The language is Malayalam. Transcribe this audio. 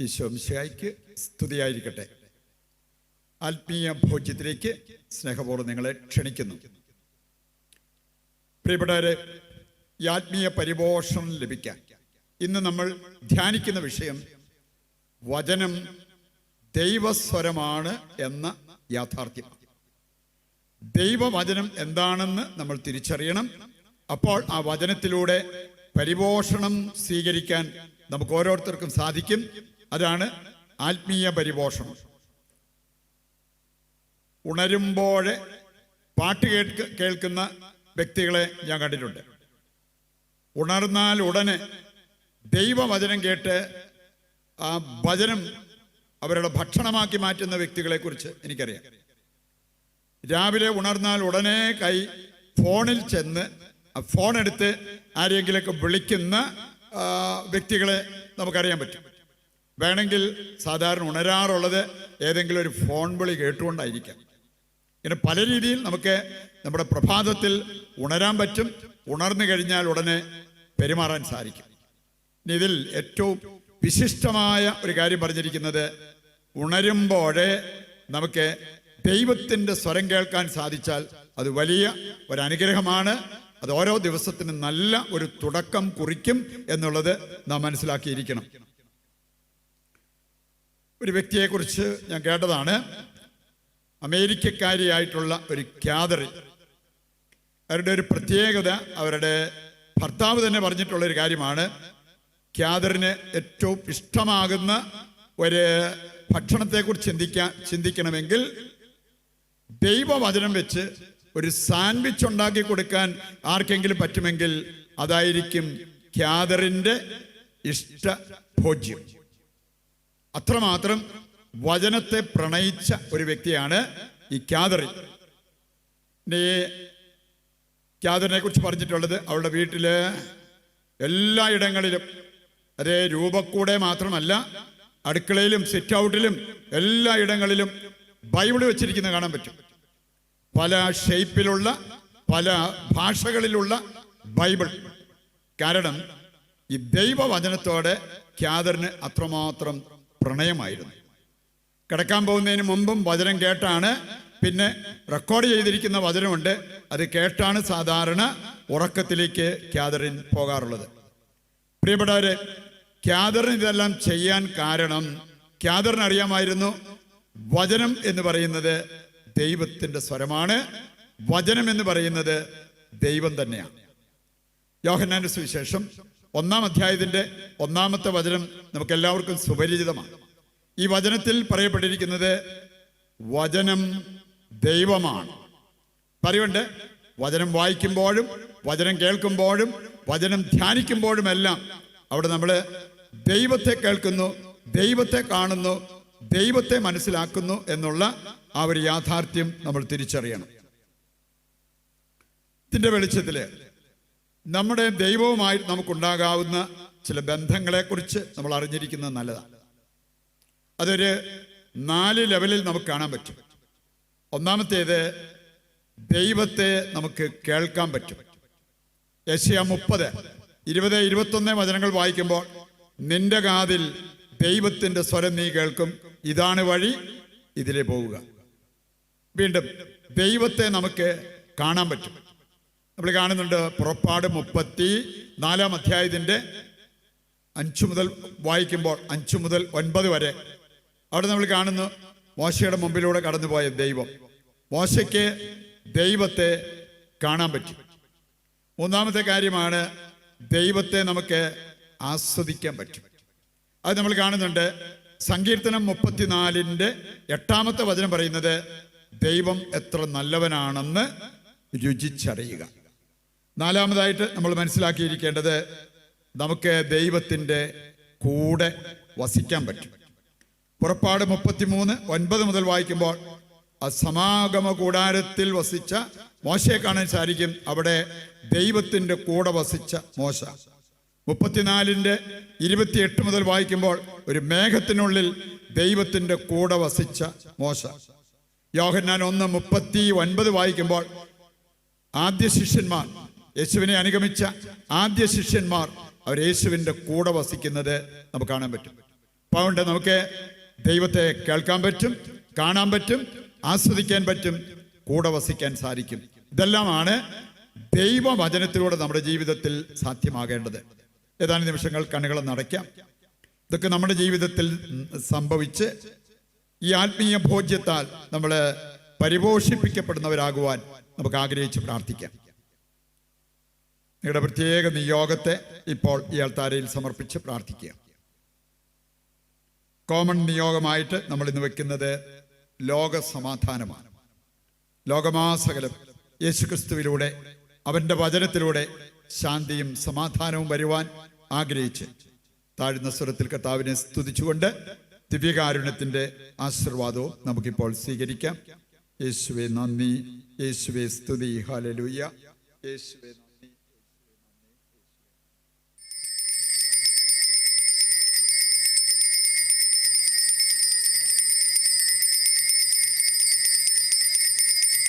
ഈശോംശായിക്ക് സ്തുതിയായിരിക്കട്ടെ. ആത്മീയ ഭോജ്യത്തിലേക്ക് സ്നേഹപൂർവം നിങ്ങളെ ക്ഷണിക്കുന്നു. പ്രിയപ്പെട്ടവരെ ഈ ആത്മീയ പരിപോഷണം ലഭിക്കാൻ ഇന്ന് നമ്മൾ ധ്യാനിക്കുന്ന വിഷയം വചനം ദൈവസ്വരമാണ് എന്ന യാഥാർത്ഥ്യം. ദൈവവചനം എന്താണെന്ന് നമ്മൾ തിരിച്ചറിയണം. അപ്പോൾ ആ വചനത്തിലൂടെ പരിപോഷണം സ്വീകരിക്കാൻ നമുക്ക് ഓരോരുത്തർക്കും സാധിക്കും. അതാണ് ആത്മീയ പരിപോഷണം. ഉണരുമ്പോഴെ പാട്ട് കേൾക്ക കേൾക്കുന്ന വ്യക്തികളെ ഞാൻ കണ്ടിട്ടുണ്ട്. ഉണർന്നാൽ ഉടനെ ദൈവവചനം കേട്ട് ആ വചനം അവരുടെ ഭക്ഷണമാക്കി മാറ്റുന്ന വ്യക്തികളെ കുറിച്ച് എനിക്കറിയാം. രാവിലെ ഉണർന്നാൽ ഉടനെ കൈ ഫോണിൽ ചെന്ന് ഫോൺ എടുത്ത് ആരെങ്കിലൊക്കെ വിളിക്കുന്ന വ്യക്തികളെ നമുക്കറിയാൻ പറ്റും. വേണമെങ്കിൽ സാധാരണ ഉണരാറുള്ളത് ഏതെങ്കിലും ഒരു ഫോൺ വിളി കേട്ടുകൊണ്ടായിരിക്കാം. ഇങ്ങനെ പല രീതിയിൽ നമുക്ക് നമ്മുടെ പ്രഭാതത്തിൽ ഉണരാൻ പറ്റും. ഉണർന്നു കഴിഞ്ഞാൽ ഉടനെ പെരുമാറാൻ സാധിക്കും. ഇനി ഇതിൽ ഏറ്റവും വിശിഷ്ടമായ ഒരു കാര്യം പറഞ്ഞിരിക്കുന്നത് ഉണരുമ്പോഴേ നമുക്ക് ദൈവത്തിന്റെ സ്വരം കേൾക്കാൻ സാധിച്ചാൽ അത് വലിയ ഒരു അനുഗ്രഹമാണ് അത് ഓരോ ദിവസത്തിനും നല്ല ഒരു തുടക്കം കുറിക്കും എന്നുള്ളത് നാം മനസ്സിലാക്കിയിരിക്കണം. ഒരു വ്യക്തിയെക്കുറിച്ച് ഞാൻ കേട്ടതാണ്. അമേരിക്കക്കാരിയായിട്ടുള്ള ഒരു ക്യാദറി അവരുടെ ഒരു പ്രത്യേകത അവരുടെ ഭർത്താവ് തന്നെ പറഞ്ഞിട്ടുള്ള ഒരു കാര്യമാണ്. ക്യാദറിന് ഏറ്റവും ഇഷ്ടമാകുന്ന ഒരു ഭക്ഷണത്തെക്കുറിച്ച് ചിന്തിക്കാൻ ചിന്തിക്കണമെങ്കിൽ ദൈവവചനം വെച്ച് ഒരു സാൻഡ്വിച്ച് ഉണ്ടാക്കി കൊടുക്കാൻ ആർക്കെങ്കിലും പറ്റുമെങ്കിൽ അതായിരിക്കും ക്യാദറിന്റെ ഇഷ്ട ഭോജ്യം. അത്രമാത്രം വചനത്തെ പ്രണയിച്ച ഒരു വ്യക്തിയാണ് ഈ ക്യാദറി ഇനി ക്യാദറിനെ കുറിച്ച് പറഞ്ഞിട്ടുള്ളത് അവളുടെ വീട്ടിൽ എല്ലായിടങ്ങളിലും അതേ രൂപക്കൂടെ മാത്രമല്ല അടുക്കളയിലും സിറ്റ് ഔട്ടിലും എല്ലാ ഇടങ്ങളിലും ബൈബിൾ വെച്ചിരിക്കുന്നത് കാണാൻ പറ്റും. പല ഷേപ്പിലുള്ള പല ഭാഷകളിലുള്ള ബൈബിൾ. കാരണം ഈ ദൈവവചനത്തോടെ ഖ്യാദറിന് അത്രമാത്രം പ്രണയമായിരുന്നു. കിടക്കാൻ പോകുന്നതിന് മുമ്പും വചനം കേട്ടാണ്. പിന്നെ റെക്കോർഡ് ചെയ്തിരിക്കുന്ന വചനമുണ്ട്. അത് കേട്ടാണ് സാധാരണ ഉറക്കത്തിലേക്ക് ക്യാദറിൻ പോകാറുള്ളത്. പ്രിയപ്പെട്ടവരെ ക്യാദറിന് ഇതെല്ലാം ചെയ്യാൻ കാരണം ക്യാദറിന് അറിയാമായിരുന്നു വചനം എന്ന് പറയുന്നത് ദൈവത്തിന്റെ സ്വരമാണ്. വചനം എന്ന് പറയുന്നത് ദൈവം തന്നെയാണ്. യോഹന്നാന്റെ സുവിശേഷം ഒന്നാം അധ്യായത്തിന്റെ ഒന്നാമത്തെ വചനം നമുക്ക് എല്ലാവർക്കും സുപരിചിതമാണ്. ഈ വചനത്തിൽ പറയപ്പെട്ടിരിക്കുന്നത് വചനം ദൈവമാണ്. പറയുണ്ട് വചനം വായിക്കുമ്പോഴും വചനം കേൾക്കുമ്പോഴും വചനം ധ്യാനിക്കുമ്പോഴുമെല്ലാം അവിടെ നമ്മൾ ദൈവത്തെ കേൾക്കുന്നു ദൈവത്തെ കാണുന്നു ദൈവത്തെ മനസ്സിലാക്കുന്നു എന്നുള്ള ആ ഒരു യാഥാർത്ഥ്യം നമ്മൾ തിരിച്ചറിയണം. ഇതിന്റെ വെളിച്ചത്തിൽ നമ്മുടെ ദൈവവുമായി നമുക്കുണ്ടാകാവുന്ന ചില ബന്ധങ്ങളെക്കുറിച്ച് നമ്മൾ അറിഞ്ഞിരിക്കുന്നത് നല്ലതാണ് അതൊരു നാല് ലെവലിൽ നമുക്ക് കാണാൻ പറ്റും. ഒന്നാമത്തേത് ദൈവത്തെ നമുക്ക് കേൾക്കാൻ പറ്റും. യശയ മുപ്പത് ഇരുപത് ഇരുപത്തൊന്ന് വചനങ്ങൾ വായിക്കുമ്പോൾ നിന്റെ കാതിൽ ദൈവത്തിന്റെ സ്വരം നീ കേൾക്കും. ഇതാണ് വഴി ഇതിലെ പോവുക. വീണ്ടും ദൈവത്തെ നമുക്ക് കാണാൻ പറ്റും. നമ്മൾ കാണുന്നുണ്ട് പുറപ്പാട് മുപ്പത്തി നാലാം അധ്യായത്തിന്റെ അഞ്ചു മുതൽ വായിക്കുമ്പോൾ അഞ്ചു മുതൽ ഒൻപത് വരെ അവിടെ നമ്മൾ കാണുന്നു മോശയുടെ മുമ്പിലൂടെ കടന്നുപോയ ദൈവം. മോശയ്ക്ക് ദൈവത്തെ കാണാൻ പറ്റി. മൂന്നാമത്തെ കാര്യമാണ് ദൈവത്തെ നമുക്ക് ആസ്വദിക്കാൻ പറ്റും. അത് നമ്മൾ കാണുന്നുണ്ട് സങ്കീർത്തനം മുപ്പത്തിനാലിന്റെ എട്ടാമത്തെ വചനം പറയുന്നത് ദൈവം എത്ര നല്ലവനാണെന്ന് രുചിച്ചറിയുക. നാലാമതായിട്ട് നമ്മൾ മനസ്സിലാക്കിയിരിക്കേണ്ടത് നമുക്ക് ദൈവത്തിന്റെ കൂടെ വസിക്കാൻ പറ്റും. പുറപ്പാട് മുപ്പത്തിമൂന്ന് ഒൻപത് മുതൽ വായിക്കുമ്പോൾ സമാഗമ കൂടാരത്തിൽ വസിച്ച മോശയെ കാണാൻ സാധിക്കും. അവിടെ ദൈവത്തിന്റെ കൂടെ വസിച്ച മോശ. മുപ്പത്തിനാലിന്റെ ഇരുപത്തിയെട്ട് മുതൽ വായിക്കുമ്പോൾ ഒരു മേഘത്തിനുള്ളിൽ ദൈവത്തിന്റെ കൂടെ വസിച്ച മോശ. യോഹന്നാൻ ഒന്ന് മുപ്പത്തി ഒൻപത് വായിക്കുമ്പോൾ ആദ്യ ശിഷ്യന്മാർ യേശുവിനെ അനുഗമിച്ച ആദ്യ ശിഷ്യന്മാർ അവർ യേശുവിന്റെ കൂടെ വസിക്കുന്നത് നമുക്ക് കാണാൻ പറ്റും. അപ്പോൾ അതുകൊണ്ട് നമുക്ക് ദൈവത്തെ കേൾക്കാൻ പറ്റും കാണാൻ പറ്റും ആസ്വദിക്കാൻ പറ്റും കൂടെ വസിക്കാൻ സാധിക്കും. ഇതെല്ലാമാണ് ദൈവവചനത്തിലൂടെ നമ്മുടെ ജീവിതത്തിൽ സാധ്യമാകേണ്ടത്. ഏതാനും നിമിഷങ്ങൾ കണ്ണുകൾ നടയ്ക്കാം ഇതൊക്കെ നമ്മുടെ ജീവിതത്തിൽ സംഭവിച്ച് ഈ ആത്മീയ ഭോജ്യത്താൽ നമ്മൾ പരിപോഷിപ്പിക്കപ്പെടുന്നവരാകുവാൻ നമുക്ക് ആഗ്രഹിച്ച് പ്രാർത്ഥിക്കാം. നിങ്ങളുടെ പ്രത്യേക നിയോഗത്തെ ഇപ്പോൾ ഈ അൾത്താരയിൽ സമർപ്പിച്ച് പ്രാർത്ഥിക്കുക. കോമൺ നിയോഗമായിട്ട് നമ്മൾ ഇന്ന് വെക്കുന്നത് ലോക സമാധാനമാണ്. ലോകമാസകലം യേശുക്രിസ്തുവിലൂടെ അവന്റെ വചനത്തിലൂടെ ശാന്തിയും സമാധാനവും വരുവാൻ ആഗ്രഹിച്ച് താഴ്ന്ന സ്വരത്തിൽ കർത്താവിനെ സ്തുതിച്ചുകൊണ്ട് ദിവ്യകാരുണ്യത്തിന്റെ ആശീർവാദവും നമുക്കിപ്പോൾ സ്വീകരിക്കാം. യേശുവെ നന്ദി. യേശുവെ സ്തുതി. ഹാലലൂയ